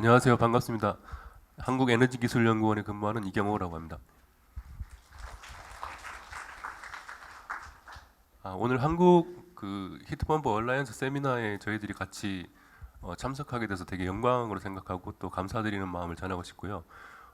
안녕하세요. 반갑습니다. 한국에너지기술연구원에 근무하는 이경호라고 합니다. 아, 오늘 한국 그 히트펌프 얼라이언스 세미나에 저희들이 같이 어, 참석하게 돼서 되게 영광으로 생각하고 또 감사드리는 마음을 전하고 싶고요.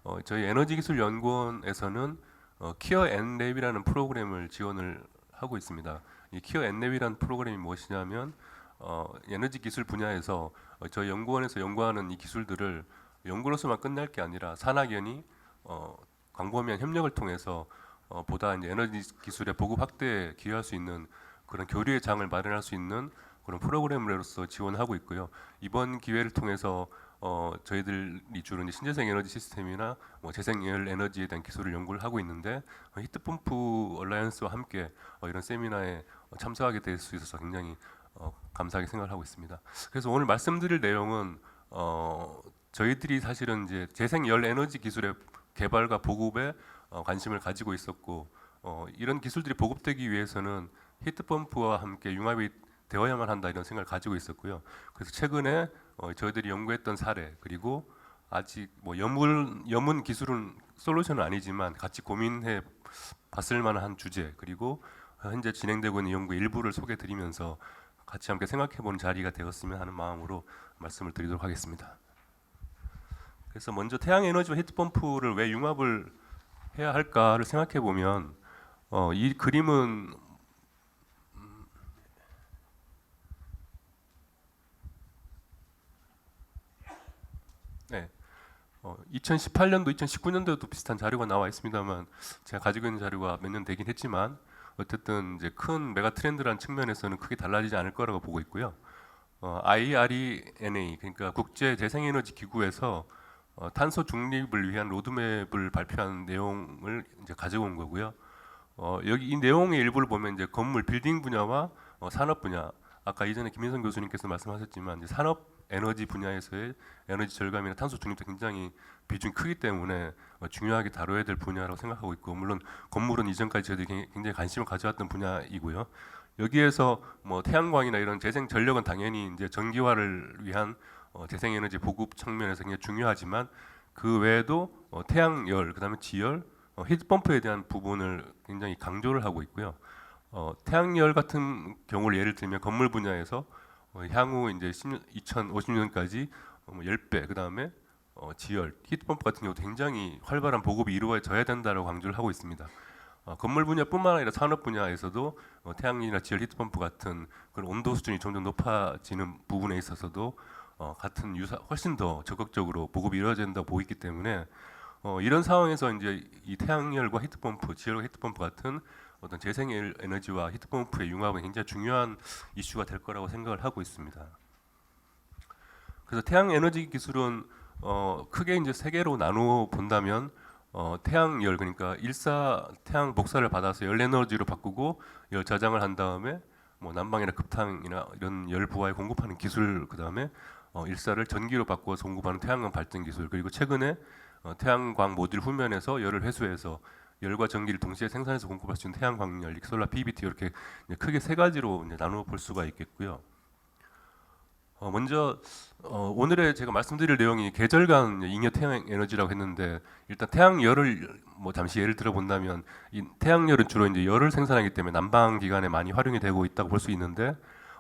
어, 저희 에너지기술연구원에서는 어, 키어 엔랩이라는 프로그램을 지원을 하고 있습니다. 이 키어 엔랩이라는 프로그램이 무엇이냐면 어, 에너지 기술 분야에서 어, 저희 연구원에서 연구하는 이 기술들을 연구로서만 끝날 게 아니라 산학연이 어, 광범위한 협력을 통해서 어, 보다 이제 에너지 기술의 보급 확대에 기여할 수 있는 그런 교류의 장을 마련할 수 있는 그런 프로그램으로서 지원하고 있고요. 이번 기회를 통해서 어, 저희들이 주로 이제 신재생 에너지 시스템이나 뭐 재생열 에너지에 대한 기술을 연구를 하고 있는데 어, 히트펌프 얼라이언스와 함께 어, 이런 세미나에 어, 참석하게 될 수 있어서 굉장히 어, 감사하게 생각을 하고 있습니다. 그래서 오늘 말씀드릴 내용은 어, 저희들이 사실은 이제 재생 열 에너지 기술의 개발과 보급에 어, 관심을 가지고 있었고 어, 이런 기술들이 보급되기 위해서는 히트 펌프와 함께 융합이 되어야만 한다 이런 생각을 가지고 있었고요. 그래서 최근에 어, 저희들이 연구했던 사례 그리고 아직 뭐 여문 여문 기술은 솔루션은 아니지만 같이 고민해 봤을 만한 주제 그리고 현재 진행되고 있는 연구 일부를 소개해 드리면서 같이 함께 생각해 보는 자리가 되었으면 하는 마음으로 말씀을 드리도록 하겠습니다. 그래서 먼저 태양 에너지와 히트 펌프를 왜 융합을 해야 할까를 생각해 보면 어, 이 그림은 음, 네. 어, 2018년도, 2019년도에도 비슷한 자료가 나와 있습니다만 제가 가지고 있는 자료가 몇 년 되긴 했지만 어쨌든 이제 큰 메가 트렌드라는 측면에서는 크게 달라지지 않을 거라고 보고 있고요. 어, IRENA 그러니까 국제 재생에너지 기구에서 어, 탄소 중립을 위한 로드맵을 발표한 내용을 이제 가지고 온 거고요. 어, 여기 이 내용의 일부를 보면 이제 건물 빌딩 분야와 어, 산업 분야 아까 이전에 김민성 교수님께서 말씀하셨지만 이제 산업 에너지 분야에서의 에너지 절감이나 탄소 중립도 굉장히 비중이 크기 때문에 어, 중요하게 다뤄야 될 분야라고 생각하고 있고 물론 건물은 이전까지 저희들이 굉- 굉장히 관심을 가져왔던 분야이고요. 여기에서 뭐 태양광이나 이런 재생 전력은 당연히 이제 전기화를 위한 어, 재생 에너지 보급 측면에서 굉장히 중요하지만 그 외에도 어, 태양열, 그다음에 지열, 어, 히트 펌프에 대한 부분을 굉장히 강조를 하고 있고요. 어, 태양열 같은 경우를 예를 들면 건물 분야에서 어, 향후 이제 2050년까지 어, 뭐 10배, 그다음에 어, 지열, 히트펌프 같은 경우도 굉장히 활발한 보급이 이루어져야 된다라고 강조를 하고 있습니다. 어, 건물 분야뿐만 아니라 산업 분야에서도 어, 태양열이나 지열, 히트펌프 같은 그런 온도 수준이 점점 높아지는 부분에 있어서도 어, 같은 유사 훨씬 더 적극적으로 보급이 이루어져야 된다고 보기 때문에 어, 이런 상황에서 이제 이 태양열과 히트펌프, 지열과 히트펌프 같은 어떤 재생 에- 에너지와 히트펌프의 융합은 굉장히 중요한 이슈가 될 거라고 생각을 하고 있습니다. 그래서 태양 에너지 기술은 어, 크게 이제 세 개로 나누어 본다면 어, 태양열 그러니까 일사 태양 복사를 받아서 열 에너지로 바꾸고 열 저장을 한 다음에 뭐 난방이나 급탕이나 이런 열 부하에 공급하는 기술 그다음에 어, 일사를 전기로 바꿔서 공급하는 태양광 발전 기술 그리고 최근에 어, 태양광 모듈 후면에서 열을 회수해서 열과 전기를 동시에 생산해서 공급할 수 있는 태양 광열, 솔라 PBT 이렇게 크게 세 가지로 나누어 볼 수가 있겠고요. 어, 먼저 어, 오늘의 제가 말씀드릴 내용이 계절간 잉여 태양 에너지라고 했는데 일단 태양열을 뭐 잠시 예를 들어 본다면 이 태양열은 주로 이제 열을 생산하기 때문에 난방 기간에 많이 활용이 되고 있다고 볼 수 있는데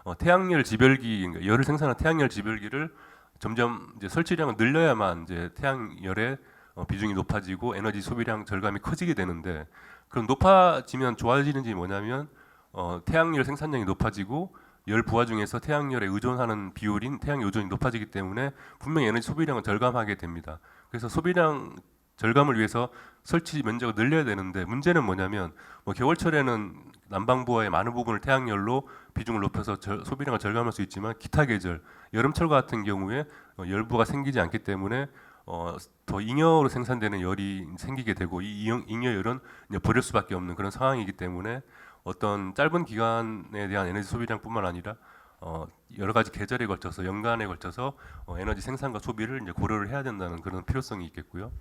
어, 태양열 지별기 그러니까 열을 생산하는 태양열 지별기를 점점 이제 설치량을 늘려야만 이제 태양열의 어, 비중이 높아지고 에너지 소비량 절감이 커지게 되는데 그럼 높아지면 좋아지는 점이 뭐냐면 어, 태양열 생산량이 높아지고 열 부하 중에서 태양열에 의존하는 비율인 태양 의존이 높아지기 때문에 분명히 에너지 소비량을 절감하게 됩니다. 그래서 소비량 절감을 위해서 설치 면적을 늘려야 되는데 문제는 뭐냐면 뭐 겨울철에는 난방부하의 많은 부분을 태양열로 비중을 높여서 절- 소비량을 절감할 수 있지만 기타 계절 여름철 같은 경우에 어, 열부가 생기지 않기 때문에 어, 더 잉여로 생산되는 열이 생기게 되고 이 잉여- 이제 버릴 수밖에 없는 그런 상황이기 때문에 어떤 짧은 기간에 대한 에너지 소비량뿐만 아니라 어, 여러 가지 계절에 걸쳐서 연간에 걸쳐서 어, 에너지 생산과 소비를 이제 고려를 해야 된다는 그런 필요성이 있겠고요.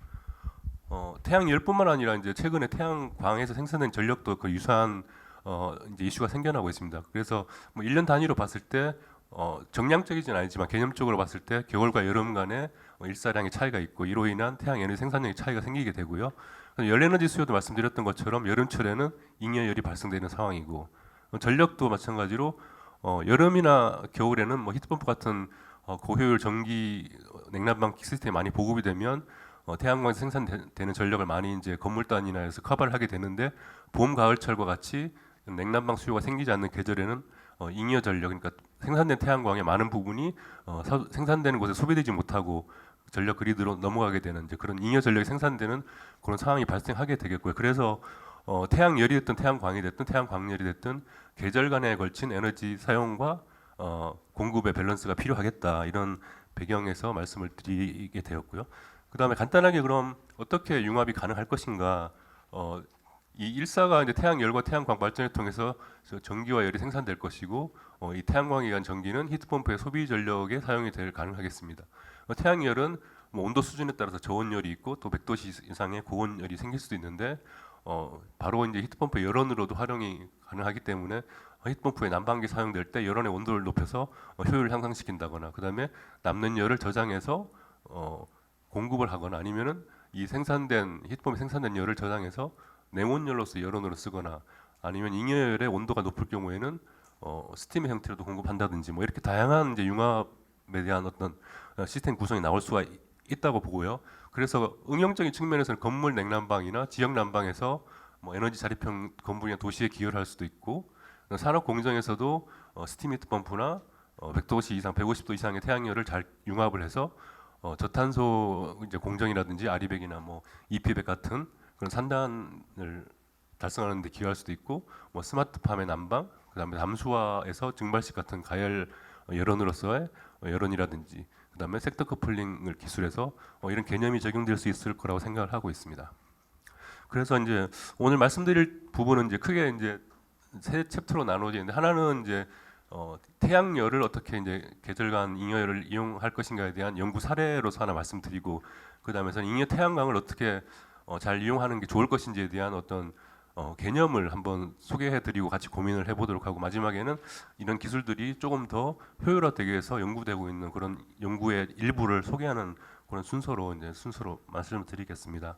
어, 태양 열뿐만 아니라 이제 최근에 태양 광에서 생산된 전력도 그 유사한 어, 이제 이슈가 생겨나고 있습니다. 그래서 뭐 1년 단위로 봤을 때 어, 정량적이진 아니지만 개념적으로 봤을 때 겨울과 여름 간의 어, 일사량의 차이가 있고 이로 인한 태양 에너지 생산량의 차이가 생기게 되고요. 열 에너지 수요도 말씀드렸던 것처럼 여름철에는 잉여열이 발생되는 상황이고 어, 전력도 마찬가지로 어, 여름이나 겨울에는 뭐 히트펌프 같은 어, 고효율 전기 어, 냉난방 시스템이 많이 보급이 되면 어, 태양광에서 생산되는 전력을 많이 이제 건물단이나 해서 커버를 하게 되는데 봄 가을철과 같이 냉난방 수요가 생기지 않는 계절에는 어, 잉여 전력 그러니까 생산된 태양광의 많은 부분이 어, 사- 생산되는 곳에 소비되지 못하고 전력 그리드로 넘어가게 되는 이제 그런 잉여 전력이 생산되는 그런 상황이 발생하게 되겠고요. 그래서 어, 태양열이 됐든 태양광이 됐든 태양광열이 됐든 계절 간에 걸친 에너지 사용과 어, 공급의 밸런스가 필요하겠다 이런 배경에서 말씀을 드리게 되었고요. 그 다음에 간단하게 그럼 어떻게 융합이 가능할 것인가? 어, 이 일사가 이제 태양열과 태양광 발전을 통해서 저 전기와 열이 생산될 것이고 어, 이 태양광에 의한 전기는 히트펌프의 소비 전력에 사용이 될 가능하겠습니다. 어, 태양열은 뭐 온도 수준에 따라서 저온열이 있고 또 100도씨 이상의 고온열이 생길 수도 있는데 어, 바로 이제 히트펌프 열원으로도 활용이 가능하기 때문에 어, 히트펌프의 난방기 사용될 때 열원의 온도를 높여서 어, 효율을 향상시킨다거나 그다음에 남는 열을 저장해서 어, 공급을 하거나 아니면은 이 생산된 히트펌프 생산된 열을 저장해서 냉온열로서 열원으로 쓰거나 아니면 잉여열의 온도가 높을 경우에는 어, 스팀의 형태로도 공급한다든지 뭐 이렇게 다양한 이제 융합에 대한 어떤 어, 시스템 구성이 나올 수가 이- 있다고 보고요. 그래서 응용적인 측면에서는 건물 냉난방이나 지역 난방에서 뭐 에너지 자립형 건물이나 도시에 기여를 할 수도 있고 어, 산업 공정에서도 어, 스팀 히트 펌프나 어, 100도씨 이상, 150도 이상의 태양열을 잘 융합을 해서 어, 저탄소 이제 공정이라든지 아리백이나 뭐 EP백 같은 그런 산단을 달성하는 데 기여할 수도 있고 뭐 스마트팜의 난방, 그다음에 담수화에서 증발식 같은 가열 어, 열원으로서의 어, 열원이라든지 그다음에 섹터 커플링을 기술해서 어, 이런 개념이 적용될 수 있을 거라고 생각을 하고 있습니다. 그래서 이제 오늘 말씀드릴 부분은 이제 크게 이제 세 챕터로 나누어지는데 하나는 이제 어, 태양열을 어떻게 이제 계절간 잉여열을 이용할 것인가에 대한 연구 사례로서 하나 말씀드리고 그다음에서는 잉여 태양광을 어떻게 어, 잘 이용하는 게 좋을 것인지에 대한 어떤 어, 개념을 한번 소개해드리고 같이 고민을 해보도록 하고 마지막에는 이런 기술들이 조금 더 효율화되기 위해서 연구되고 있는 그런 연구의 일부를 소개하는 그런 순서로 이제 순서로 말씀을 드리겠습니다.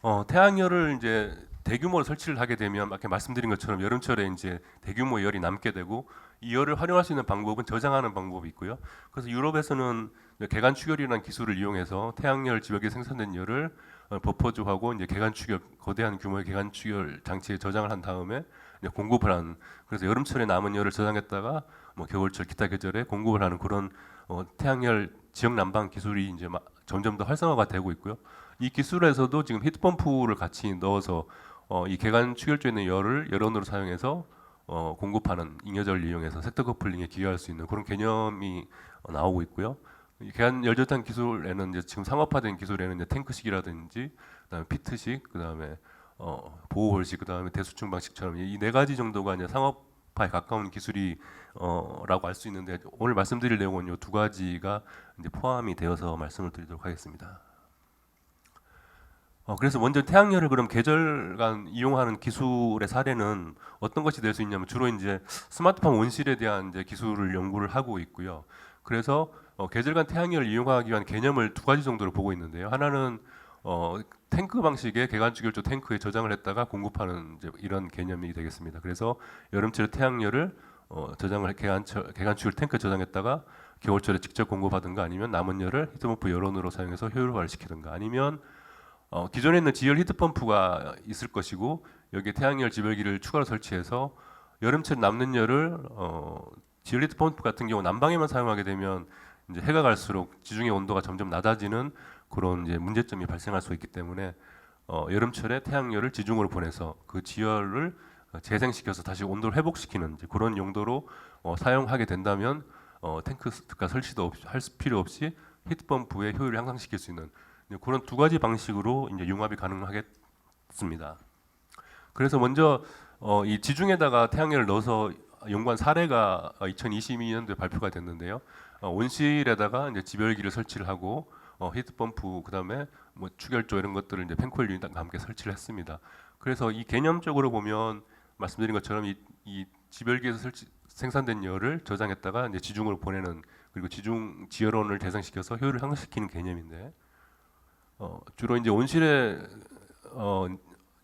어, 태양열을 이제 대규모로 설치를 하게 되면 아까 말씀드린 것처럼 여름철에 이제 대규모 열이 남게 되고 이 열을 활용할 수 있는 방법은 저장하는 방법이 있고요. 그래서 유럽에서는 개간 추결이라는 기술을 이용해서 태양열 지역에 생산된 열을 어, 버퍼주하고 이제 개간 추결 거대한 규모의 개간 추결 장치에 저장을 한 다음에 공급을 하는 그래서 여름철에 남은 열을 저장했다가 뭐 겨울철 기타 계절에 공급을 하는 그런 어, 태양열 지역 난방 기술이 이제 막 점점 더 활성화가 되고 있고요. 이 기술에서도 지금 히트 펌프를 같이 넣어서 어, 이 개간 추결조에 있는 열을 열원으로 사용해서 어, 공급하는 잉여절을 이용해서 섹터 커플링에 기여할 수 있는 그런 개념이 어, 나오고 있고요. 이 개간 열전탄 기술에는 이제 지금 상업화된 기술에는 이제 탱크식이라든지 그다음에 피트식, 그다음에 어, 보호홀식, 그다음에 대수층 방식처럼 이 네 가지 정도가 이제 상업화에 가까운 기술이라고 알 수 있는데 오늘 말씀드릴 내용은 이 두 가지가 이제 포함이 되어서 말씀을 드리도록 하겠습니다. 어, 그래서 먼저 태양열을 그럼 계절간 이용하는 기술의 사례는 어떤 것이 될 수 있냐면 주로 이제 스마트팜 온실에 대한 이제 기술을 연구를 하고 있고요. 그래서 어, 계절간 태양열을 이용하기 위한 개념을 두 가지 정도로 보고 있는데요. 하나는 어, 탱크 방식의 개간추결조 탱크에 저장을 했다가 공급하는 이런 개념이 되겠습니다. 그래서 여름철에 태양열을 어, 저장을 개간추결 탱크에 저장했다가 겨울철에 직접 공급하든가 아니면 남은 열을 히트펌프 열원으로 사용해서 효율화를 시키든가 아니면 어, 기존에 있는 지열 히트펌프가 있을 것이고 여기에 태양열 지별기를 추가로 설치해서 여름철 남는 열을 어, 지열 히트펌프 같은 경우 난방에만 사용하게 되면 이제 해가 갈수록 지중해 온도가 점점 낮아지는 그런 이제 문제점이 발생할 수 있기 때문에 어, 여름철에 태양열을 지중으로 보내서 그 지열을 어, 재생시켜서 다시 온도를 회복시키는 그런 용도로 어, 사용하게 된다면 어, 탱크가 설치도 없, 할 필요 없이 히트펌프의 효율을 향상시킬 수 있는 그런 두 가지 방식으로 이제 융합이 가능하겠습니다. 그래서 먼저 어, 이 지중에다가 태양열을 넣어서 연구한 사례가 2022년도에 발표가 됐는데요. 어, 온실에다가 이제 지별기를 설치를 하고 어, 히트펌프 그다음에 뭐 추결조 이런 것들을 이제 펜코일 유닛과 함께 설치를 했습니다. 그래서 이 개념적으로 보면 말씀드린 것처럼 이, 이 지별기에서 설치 생산된 열을 저장했다가 이제 지중으로 보내는 그리고 지중 지열원을 대상시켜서 효율을 향상시키는 개념인데 어, 주로 이제 온실의 어,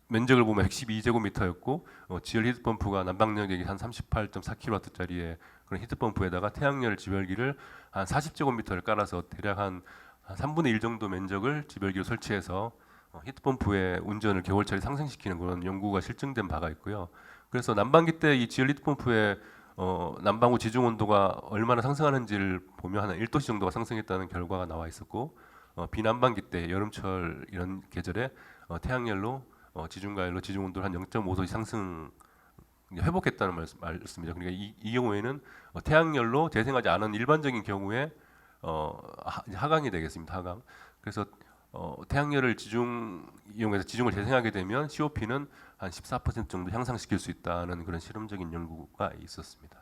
면적을 보면 112제곱미터였고 어, 지열 히트펌프가 난방력이 한 38.4kW짜리의 그런 히트펌프에다가 태양열 지별기를 한 40제곱미터를 깔아서 대략 한, 한 3분의 1 정도 면적을 지별기로 설치해서 어, 히트펌프의 운전을 겨울철에 상승시키는 그런 연구가 실증된 바가 있고요. 그래서 난방기 때 이 지열 히트펌프의 어, 난방 후 지중 온도가 얼마나 상승하는지를 보면 한 1도씨 정도가 상승했다는 결과가 나와 있었고 어, 비난방기 때 여름철 이런 계절에 어, 태양열로 어, 지중가열로 지중 온도를 한 0.5도씩 상승 회복했다는 말씀, 말씀이죠. 그러니까 이, 이 경우에는 어, 태양열로 재생하지 않은 일반적인 경우에 어, 하, 하강이 되겠습니다. 하강. 그래서 어, 태양열을 지중 이용해서 지중을 재생하게 되면 COP는 한 14% 정도 향상시킬 수 있다는 그런 실험적인 연구가 있었습니다.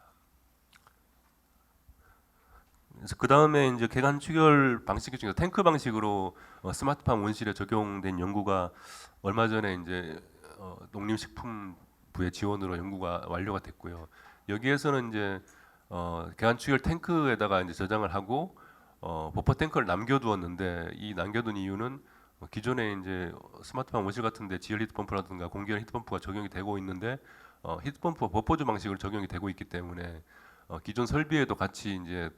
그래서 그 다음에 이제 개간 추결 방식 중에서 탱크 방식으로 어, 스마트팜 온실에 적용된 연구가 얼마 전에 이제 어, 농림식품 부의 지원으로 연구가 완료가 됐고요. 여기에서는 이제 어, 개간 추결 탱크에다가 이제 저장을 하고 어, 버퍼 탱크를 남겨두었는데 이 남겨둔 이유는 어, 기존에 이제 스마트팜 온실 같은데 지열 히트펌프라든가 공기열 히트펌프가 적용이 되고 있는데 어, 히트펌프와 버퍼주 방식으로 적용이 되고 있기 때문에 어, 기존 설비에도 같이 이제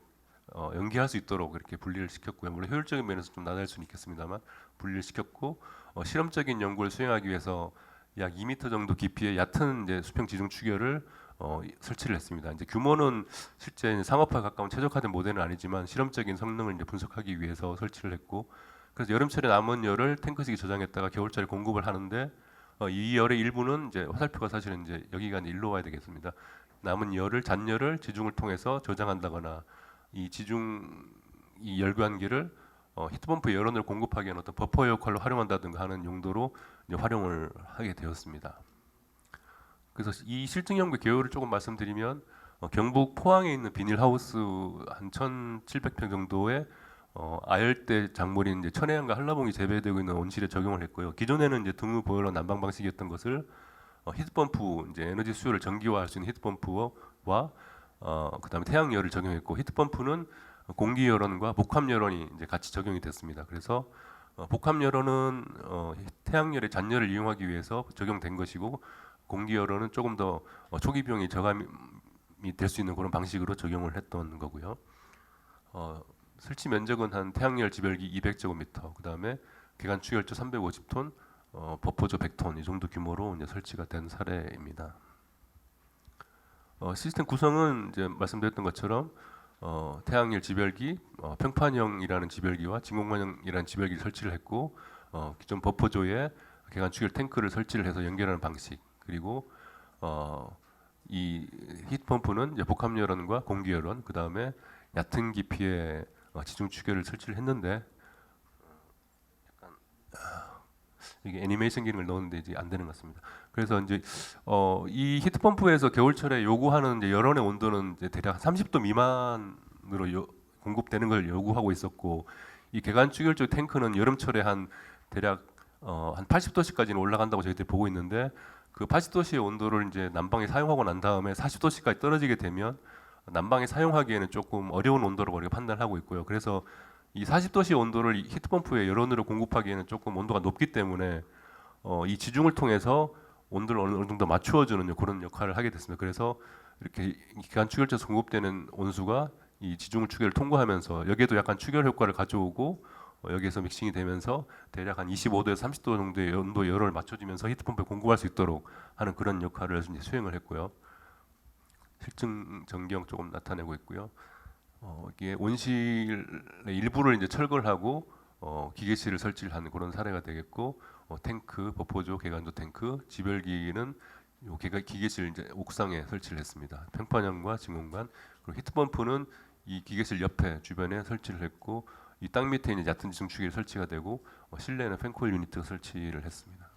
어, 연기할 수 있도록 이렇게 분리를 시켰고요. 물론 효율적인 면에서 좀 나다를 수는 있겠습니다만 분리를 시켰고 어, 실험적인 연구를 수행하기 위해서 약 2m 정도 깊이의 얕은 이제 수평 지중 추결을 어, 이- 설치를 했습니다. 이제 규모는 실제 상업화 가까운 최적화된 모델은 아니지만 실험적인 성능을 이제 분석하기 위해서 설치를 했고 그래서 여름철에 남은 열을 탱크식에 저장했다가 겨울철에 공급을 하는데 어, 이 열의 일부는 이제 화살표가 사실은 이제 여기가 이제 일로 와야 되겠습니다. 남은 열을 잔열을 지중을 통해서 저장한다거나 이 지중 이 열관기를 어, 히트펌프 열원을 공급하기 위한 어떤 버퍼 역할로 활용한다든가 하는 용도로 활용을 하게 되었습니다. 그래서 이 실증 연구 개요를 조금 말씀드리면 어, 경북 포항에 있는 비닐하우스 한 1,700평 정도의 어, 아열대 작물인 이제 천혜향과 한라봉이 재배되고 있는 온실에 적용을 했고요. 기존에는 이제 등유 보일러 난방 방식이었던 것을 어, 히트펌프 이제 에너지 수요를 전기화할 수 있는 히트펌프와 어, 그다음에 태양열을 적용했고 히트펌프는 공기 열원과 복합 열원이 이제 같이 적용이 됐습니다. 그래서 어, 복합 열원은 어, 태양열의 잔열을 이용하기 위해서 적용된 것이고 공기 열원은 조금 더 어, 초기 비용이 저감이 될 수 있는 그런 방식으로 적용을 했던 거고요. 어, 설치 면적은 한 태양열 지별기 200제곱미터, 그 다음에 기관 추결조 350톤, 어, 버퍼조 100톤 이 정도 규모로 이제 설치가 된 사례입니다. 어, 시스템 구성은 이제 말씀드렸던 것처럼 어, 태양열 지별기, 어, 평판형이라는 지별기와 진공관형이라는 지별기 설치를 했고 어, 기존 버퍼조에 추결 탱크를 설치를 해서 연결하는 방식 그리고 어, 이 히트펌프는 복합열원과 공기열원 그 다음에 얕은 깊이의 어, 지중 추결을 설치를 했는데 약간 아, 이게 애니메이션 기능을 넣었는데 이제 안 되는 것 같습니다. 그래서 이제 어, 이 히트펌프에서 겨울철에 요구하는 이제 열원의 온도는 이제 대략 30도 미만으로 요- 공급되는 걸 요구하고 있었고 이 개간 추결조 탱크는 여름철에 한 대략 어, 한 80도씨까지는 올라간다고 저희들이 보고 있는데 그 80도씨의 온도를 이제 난방에 사용하고 난 다음에 40도씨까지 떨어지게 되면 난방에 사용하기에는 조금 어려운 온도로 우리가 판단하고 있고요. 그래서 이 40도씨 온도를 이 히트펌프의 열원으로 공급하기에는 조금 온도가 높기 때문에 어, 이 지중을 통해서 온도를 어느 정도 맞추어주는 그런 역할을 하게 됐습니다. 그래서 이렇게 기간 추결제에서 공급되는 온수가 이 지중을 추결을 통과하면서 여기에도 약간 추결 효과를 가져오고 어, 여기에서 믹싱이 되면서 대략 한 25도에서 30도 정도의 온도 열을 맞춰주면서 히트펌프에 공급할 수 있도록 하는 그런 역할을 수행을 했고요. 실증 전경 조금 나타내고 있고요. 어, 이게 온실의 일부를 이제 철거를 하고 어, 기계실을 설치를 하는 그런 사례가 되겠고 어, 탱크, 버퍼조, 개간조 탱크, 지별기는 요 기가, 기계실 이제 옥상에 설치를 했습니다. 평판형과 진공관 그리고 히트펌프는 이 기계실 옆에 주변에 설치를 했고 이 땅 밑에 있는 얕은 지중추기를 설치가 되고 어, 실내에는 팬코일 유니트 설치를 했습니다.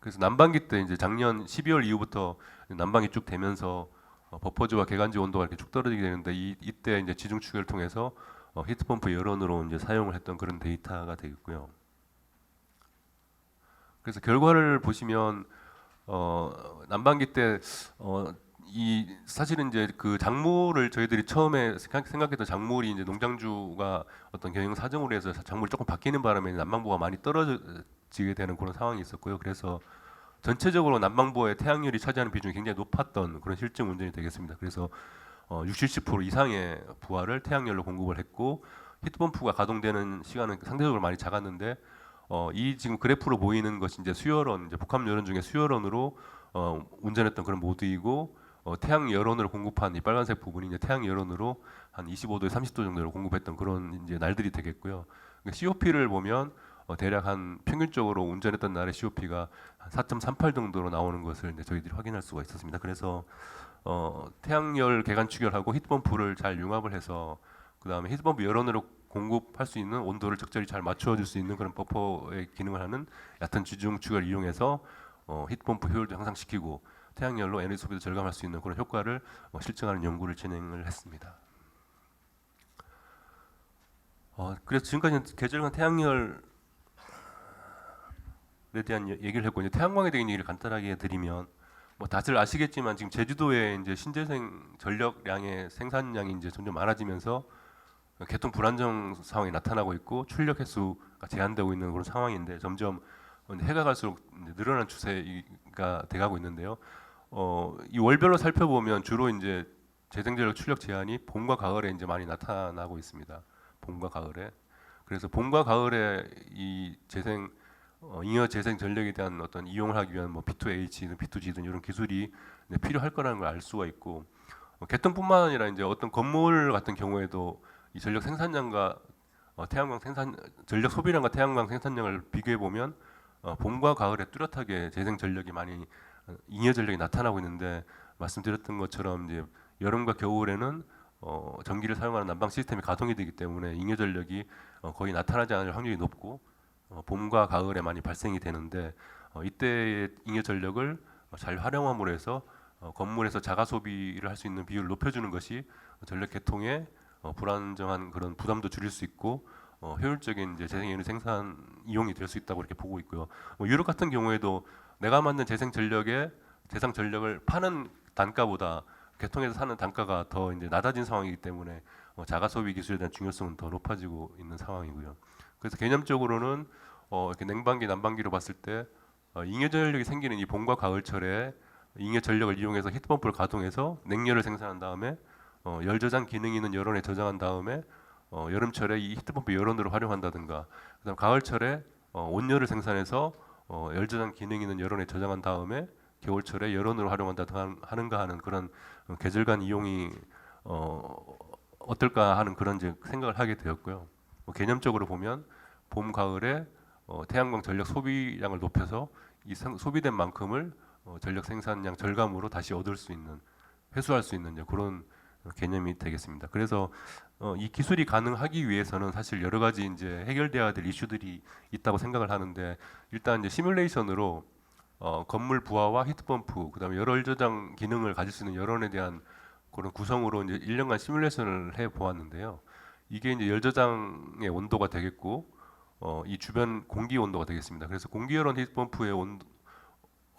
그래서 난방기 때 이제 작년 12월 이후부터 난방이 쭉 되면서 어, 버퍼주와 개간지 온도가 이렇게 쭉 떨어지게 되는데 이, 이때 이제 지중 추계를 통해서 어, 히트펌프 열원으로 이제 사용을 했던 그런 데이터가 되겠고요. 그래서 결과를 보시면 어, 난방기 때 어, 이 사실은 이제 그 작물을 저희들이 처음에 생각- 생각했던 작물이 이제 농장주가 어떤 경영 사정으로 해서 작물이 조금 바뀌는 바람에 난방보가 많이 떨어지게 되는 그런 상황이 있었고요. 그래서 전체적으로 난방보의 태양열이 차지하는 비중이 굉장히 높았던 그런 실증 운전이 되겠습니다. 그래서 어, 60, 70% 이상의 부하를 태양열로 공급을 했고 히트펌프가 가동되는 시간은 상대적으로 많이 작았는데 어, 이 지금 그래프로 보이는 것이 이제 수열원, 이제 복합 열원 중에 수열원으로 어, 운전했던 그런 모드이고 어, 태양 열원으로 공급한 이 빨간색 부분이 이제 태양 열원으로 한 25도에 30도 정도로 공급했던 그런 이제 날들이 되겠고요. COP를 보면 어, 대략 한 평균적으로 운전했던 날의 COP가 한 4.38 정도로 나오는 것을 이제 저희들이 확인할 수가 있었습니다. 그래서 어, 태양열 계관 추결하고 히트펌프를 잘 융합을 해서 그 다음에 히트펌프 열원으로 공급할 수 있는 온도를 적절히 잘 맞춰줄 수 있는 그런 버퍼의 기능을 하는 얕은 지중 추결을 이용해서 어, 히트펌프 효율도 향상시키고 태양열로 에너지 소비도 절감할 수 있는 그런 효과를 어, 실증하는 연구를 진행을 했습니다. 어, 그래서 지금까지 계절간 태양열에 대한 얘- 얘기를 했고 이제 태양광에 대한 얘기를 간단하게 드리면 뭐 다들 아시겠지만 지금 제주도에 이제 신재생 전력량의 생산량이 이제 점점 많아지면서 개통 불안정 상황이 나타나고 있고 출력 횟수가 제한되고 있는 그런 상황인데 점점 해가 갈수록 늘어난 추세가 돼가고 있는데요. 어, 이 월별로 살펴보면 주로 이제 재생전력 출력 제한이 봄과 가을에 이제 많이 나타나고 있습니다. 봄과 가을에 그래서 봄과 가을에 이 재생 어, 잉여 재생 전력에 대한 어떤 이용을 하기 위한 뭐 P2H든 P2G든 이런 기술이 필요할 거라는 걸 알 수가 있고 어, 개통뿐만 아니라 이제 어떤 건물 같은 경우에도 이 전력 생산량과 어, 태양광 생산 전력 소비량과 태양광 생산량을 비교해 보면 어, 봄과 가을에 뚜렷하게 재생 전력이 많이 어, 잉여 전력이 나타나고 있는데 말씀드렸던 것처럼 이제 여름과 겨울에는 어, 전기를 사용하는 난방 시스템이 가동이 되기 때문에 잉여 전력이 어, 거의 나타나지 않을 확률이 높고 어, 봄과 가을에 많이 발생이 되는데 어, 이때의 잉여 전력을 어, 잘 활용함으로 해서 어, 건물에서 자가 소비를 할 수 있는 비율을 높여주는 것이 전력 개통에 어, 불안정한 그런 부담도 줄일 수 있고 어, 효율적인 이제 재생에너지 생산 이용이 될 수 있다고 이렇게 보고 있고요. 뭐 유럽 같은 경우에도 내가 만든 재생 전력에 재생 전력을 파는 단가보다 개통에서 사는 단가가 더 이제 낮아진 상황이기 때문에 어, 자가 소비 기술에 대한 중요성은 더 높아지고 있는 상황이고요. 그래서 개념적으로는 어, 이렇게 냉방기, 난방기로 봤을 때 어, 잉여 전력이 생기는 이 봄과 가을철에 잉여 전력을 이용해서 히트펌프를 가동해서 냉열을 생산한 다음에 어, 열 저장 기능이 있는 열원에 저장한 다음에 어, 여름철에 이 히트펌프 열원으로 활용한다든가 그다음 가을철에 어, 온열을 생산해서 어, 열 저장 기능 있는 열원에 저장한 다음에 겨울철에 열원으로 활용한다든가 하는가 하는 그런 어, 계절간 이용이 어, 어떨까 하는 그런 이제 생각을 하게 되었고요. 뭐 개념적으로 보면 봄 가을에 어, 태양광 전력 소비량을 높여서 이 생- 소비된 만큼을 어, 전력 생산량 절감으로 다시 얻을 수 있는 회수할 수 있는 그런 개념이 되겠습니다. 그래서 어, 이 기술이 가능하기 위해서는 사실 여러 가지 이제 해결돼야 될 이슈들이 있다고 생각을 하는데 일단 이제 시뮬레이션으로 어, 건물 부하와 히트펌프 그다음에 열월 저장 기능을 가질 수 있는 열원에 대한 그런 구성으로 이제 1년간 시뮬레이션을 해 보았는데요. 이게 이제 열 저장의 온도가 되겠고 어, 이 주변 공기 온도가 되겠습니다. 그래서 공기 열원 히트펌프의 온도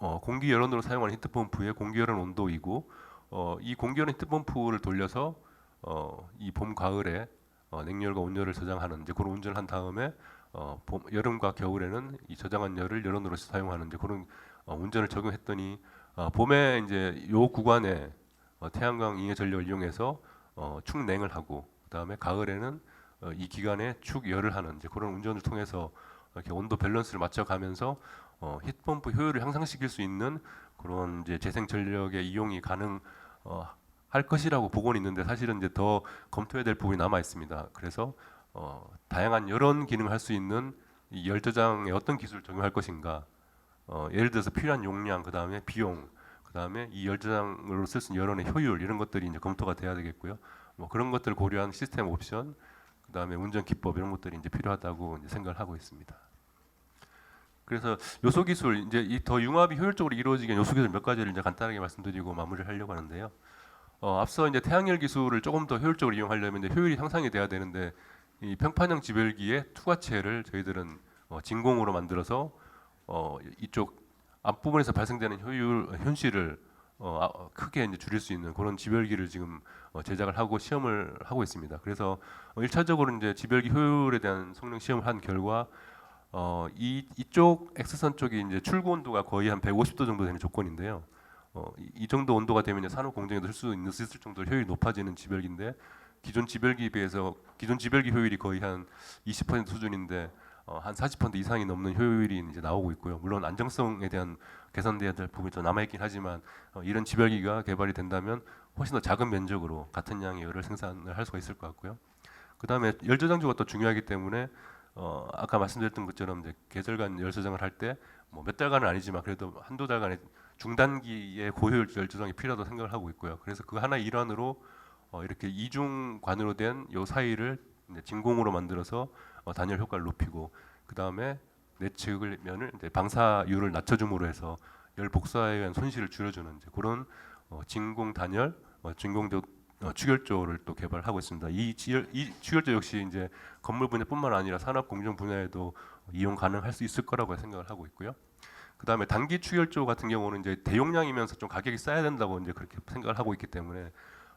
어, 공기 열원으로 사용하는 히트펌프의 공기 열원 온도이고 어, 이 공기 열원 히트펌프를 돌려서 어, 이 봄 가을에 어, 냉열과 온열을 저장하는 이제 그런 운전을 한 다음에 어, 봄, 여름과 겨울에는 이 저장한 열을 열원으로 사용하는 이제 그런 어, 운전을 적용했더니 어, 봄에 이제 요 구간에 어, 태양광 잉여 전력을 이용해서 어, 축냉을 하고 그다음에 가을에는 어, 이 기간에 축열을 하는 이제 그런 운전을 통해서 이렇게 온도 밸런스를 맞춰가면서 어, 히트펌프 효율을 향상시킬 수 있는 그런 이제 재생 전력의 이용이 가능 어, 할 것이라고 보고는 있는데 사실은 이제 더 검토해야 될 부분이 남아 있습니다. 그래서 어, 다양한 여러 기능을 할 수 있는 이 열저장에 어떤 기술을 적용할 것인가, 어, 예를 들어서 필요한 용량, 그 다음에 비용, 그 다음에 이 열 저장으로 쓸 수 있는 여론의 효율 이런 것들이 이제 검토가 돼야 되겠고요. 뭐 그런 것들을 고려한 시스템 옵션, 그 다음에 운전 기법 이런 것들이 이제 필요하다고 이제 생각을 하고 있습니다. 그래서 요소 기술 이제 이 더 융합이 효율적으로 이루어지기 위한 요소 기술 몇 가지를 이제 간단하게 말씀드리고 마무리를 하려고 하는데요. 어, 앞서 이제 태양열 기술을 조금 더 효율적으로 이용하려면 효율이 향상이 돼야 되는데 이 평판형 지별기의 투과체를 저희들은 어, 진공으로 만들어서 어, 이쪽 앞부분에서 발생되는 효율 현실을 어, 아, 크게 이제 줄일 수 있는 그런 지별기를 지금 어, 제작을 하고 시험을 하고 있습니다. 그래서 어, 1차적으로 이제 지별기 효율에 대한 성능 시험을 한 결과 어, 이 이쪽 X선 쪽이 이제 출고 온도가 거의 한 150도 정도 되는 조건인데요. 어, 이, 이 정도 온도가 되면 산업 공정에도 쓸수 있는 있을 정도로 효율이 높아지는 지별기인데 기존 지별기에 비해서 기존 지별기 효율이 거의 한 20% 수준인데 어, 한 40% 이상이 넘는 효율이 이제 나오고 있고요. 물론 안정성에 대한 개선돼야 될 부분이 좀 남아 있긴 하지만 어, 이런 지별기가 개발이 된다면 훨씬 더 작은 면적으로 같은 양의 열을 생산을 할 수가 있을 것 같고요. 그다음에 열 저장소가 또 중요하기 때문에 어, 아까 말씀드렸던 것처럼 이제 계절간 열 저장을 할 때 뭐 몇 달간은 아니지만 그래도 한두 달간의 중단기의 고효율 열 저장이 필요하다고 생각을 하고 있고요. 그래서 그 하나의 일환으로 어, 이렇게 이중관으로 된 요 사이를 이제 진공으로 만들어서 어, 단열 효과를 높이고 그 다음에 내측을 면을 이제 방사율을 낮춰줌으로 해서 열 복사에 의한 손실을 줄여주는 이제 그런 어, 진공 단열, 어, 진공조 어, 추결조를 또 개발하고 있습니다. 이, 지열, 이 추결조 역시 이제 건물 분야뿐만 아니라 산업 공정 분야에도 이용 가능할 수 있을 거라고 생각을 하고 있고요. 그 다음에 단기 추결조 같은 경우는 이제 대용량이면서 좀 가격이 싸야 된다고 이제 그렇게 생각을 하고 있기 때문에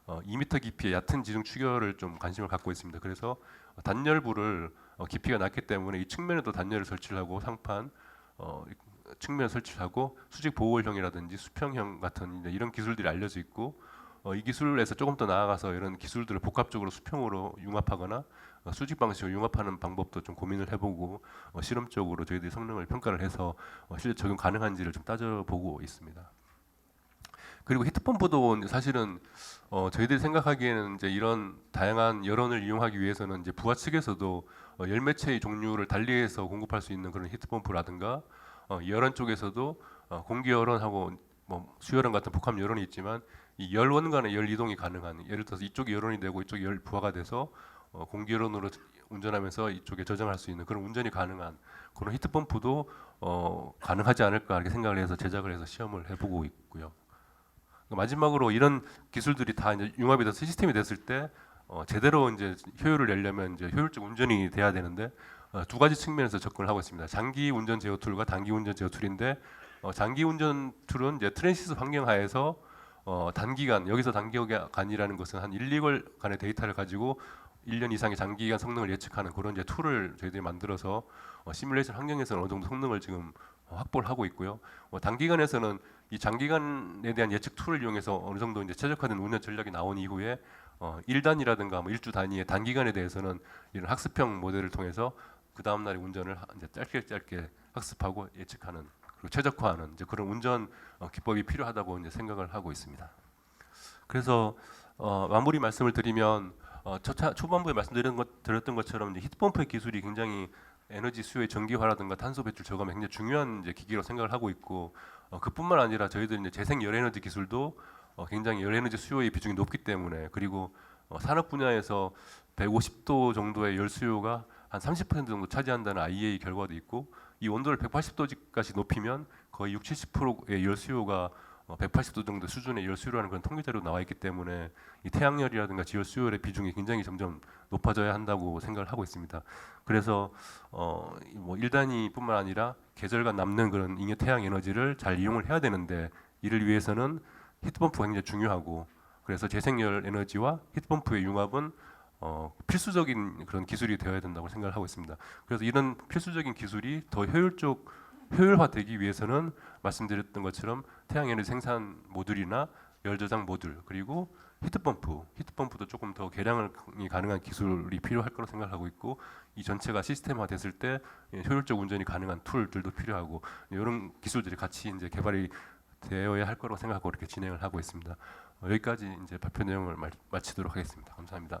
어, 2m 깊이의 얕은 지중 추결을 좀 관심을 갖고 있습니다. 그래서 단열부를 어, 깊이가 낮기 때문에 이 측면에도 단열을 설치를 하고 상판 어, 이 측면 설치를 하고 수직 보홀형이라든지 수평형 같은 이런 기술들이 알려져 있고 어, 이 기술에서 조금 더 나아가서 이런 기술들을 복합적으로 수평으로 융합하거나 어, 수직 방식으로 융합하는 방법도 좀 고민을 해보고 어, 실험적으로 저희들이 성능을 평가를 해서 어, 실제 적용 가능한지를 좀 따져보고 있습니다. 그리고 히트펌프도 사실은 어, 저희들이 생각하기에는 이제 이런 다양한 여론을 이용하기 위해서는 이제 부하 측에서도 어, 열매체의 종류를 달리해서 공급할 수 있는 그런 히트펌프라든가 어, 여론 쪽에서도 어, 공기 여론하고 뭐 수여론 같은 복합 여론이 있지만 이 열원 간의 열 이동이 가능한 예를 들어서 이쪽이 여론이 되고 이쪽이 열 부하가 돼서 어, 공기 여론으로 운전하면서 이쪽에 저장할 수 있는 그런 운전이 가능한 그런 히트 펌프도 어, 가능하지 않을까 이렇게 생각을 해서 제작을 해서 시험을 해보고 있고요. 마지막으로 이런 기술들이 다 이제 융합이 돼서 시스템이 됐을 때 어, 제대로 이제 효율을 내려면 이제 효율적 운전이 돼야 되는데 어, 두 가지 측면에서 접근을 하고 있습니다. 장기 운전 제어 툴과 단기 운전 제어 툴인데 어, 장기 운전 툴은 이제 트랜시스 환경 하에서 어, 단기간 여기서 단기간이라는 것은 한 1, 2개월간의 데이터를 가지고 1년 이상의 장기간 성능을 예측하는 그런 이제 툴을 저희들이 만들어서 어, 시뮬레이션 환경에서는 어느 정도 성능을 지금 어, 확보를 하고 있고요. 어, 단기간에서는 이 장기간에 대한 예측 툴을 이용해서 어느 정도 이제 최적화된 운영 전략이 나온 이후에 어, 1단이라든가 뭐 일주 단위의 단기간에 대해서는 이런 학습형 모델을 통해서 그 다음 날의 운전을 하- 이제 짧게 짧게 학습하고 예측하는 최적화하는 이제 그런 운전 어, 기법이 필요하다고 이제 생각을 하고 있습니다. 그래서 어, 마무리 말씀을 드리면 어, 첫 차- 초반부에 말씀드렸던 것, 드렸던 것처럼 히트펌프의 기술이 굉장히 에너지 수요의 전기화라든가 탄소 배출 저감에 굉장히 중요한 이제 기기로 생각을 하고 있고 어, 그뿐만 아니라 저희들 이제 재생 열에너지 기술도 어, 굉장히 열에너지 수요의 비중이 높기 때문에 그리고 어, 산업 분야에서 150도 정도의 열 수요가 한 30% 정도 차지한다는 IEA 결과도 있고 이 온도를 180도까지 높이면 거의 6, 70%의 열 수요가 어, 180도 정도 수준의 열 수요라는 그런 통계 자료 나와 있기 때문에 이 태양열이라든가 지열 수요의 비중이 굉장히 점점 높아져야 한다고 생각을 하고 있습니다. 그래서 어, 뭐 1단위뿐만 아니라 계절간 남는 그런 잉여 태양 에너지를 잘 이용을 해야 되는데 이를 위해서는 히트펌프가 굉장히 중요하고 그래서 재생열 에너지와 히트펌프의 융합은 어, 필수적인 그런 기술이 되어야 된다고 생각을 하고 있습니다. 그래서 이런 필수적인 기술이 더 효율적 효율화되기 위해서는 말씀드렸던 것처럼 태양에너지 생산 모듈이나 열 저장 모듈 그리고 히트펌프, 히트펌프도 조금 더 개량이 가능한 기술이 필요할 거로 생각하고 있고 이 전체가 시스템화 됐을 때 예, 효율적 운전이 가능한 툴들도 필요하고 이런 기술들이 같이 이제 개발이 되어야 할 거라고 생각하고 이렇게 진행을 하고 있습니다. 어, 여기까지 이제 발표 내용을 마, 마치도록 하겠습니다. 감사합니다.